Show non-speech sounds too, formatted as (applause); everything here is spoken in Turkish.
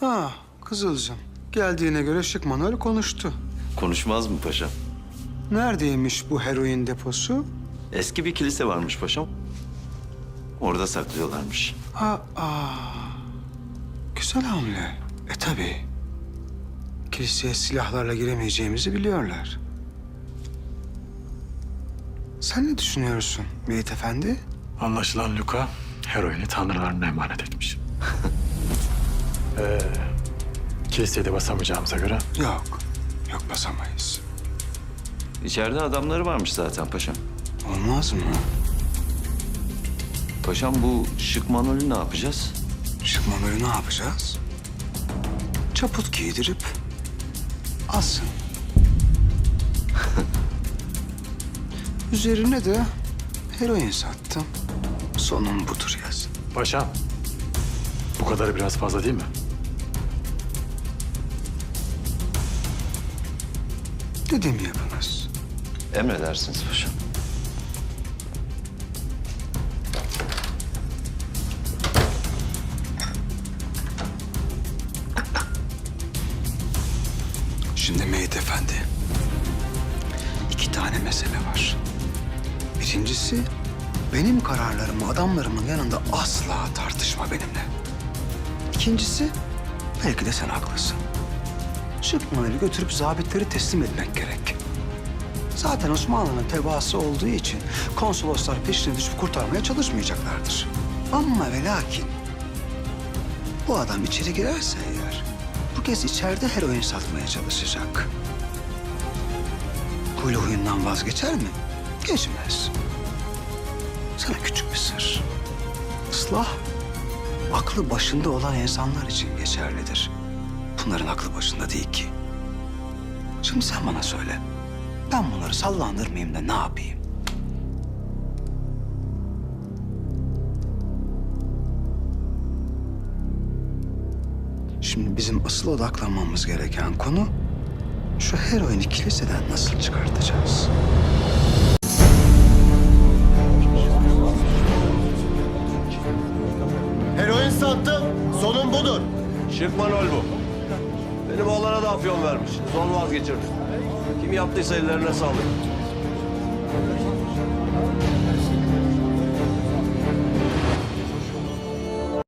Ha, Kızılcım. Geldiğine göre Şık Manuel konuştu. Konuşmaz mı paşam? Neredeymiş bu heroin deposu? Eski bir kilise varmış paşam. Orada saklıyorlarmış. Ha, aa. Güzel hamle. E tabii. Kiliseye silahlarla giremeyeceğimizi biliyorlar. Sen ne düşünüyorsun Mehit Efendi? Anlaşılan Luka heroini tanrılarına emanet etmiş. (laughs) ee, kiliseye de basamayacağımıza göre Yok. Yok basamayız. İçeride adamları varmış zaten paşam. Olmaz mı? Paşam bu şık manolü ne yapacağız? Şık Manuel'i ne yapacağız? Çaput giydirip asın. (laughs) Üzerine de heroin sattım. Sonum budur yaz. Paşam, bu kadarı biraz fazla değil mi? Dediğimi yapınız. Emredersiniz paşam. Şimdi Mehmet Efendi. iki tane mesele var. Birincisi benim kararlarımı adamlarımın yanında asla tartışma benimle. İkincisi belki de sen haklısın. Manuel'i götürüp zabitleri teslim etmek gerek. Zaten Osmanlı'nın tebaası olduğu için konsoloslar peşine düşüp kurtarmaya çalışmayacaklardır. Ama ve lakin bu adam içeri girerse eğer bu kez içeride heroin satmaya çalışacak. Huylu huyundan vazgeçer mi? Geçmez. Sana küçük bir sır. Islah, aklı başında olan insanlar için geçerlidir. Bunların aklı başında değil ki. Şimdi sen bana söyle. Ben bunları sallandırmayayım da ne yapayım? Şimdi bizim asıl odaklanmamız gereken konu şu heroini kiliseden nasıl çıkartacağız? Heroin sattım. Sonun budur. Şık manol bu. Benim oğlana da afyon vermiş. Zor vazgeçirdim. Kim yaptıysa ellerine sağlık.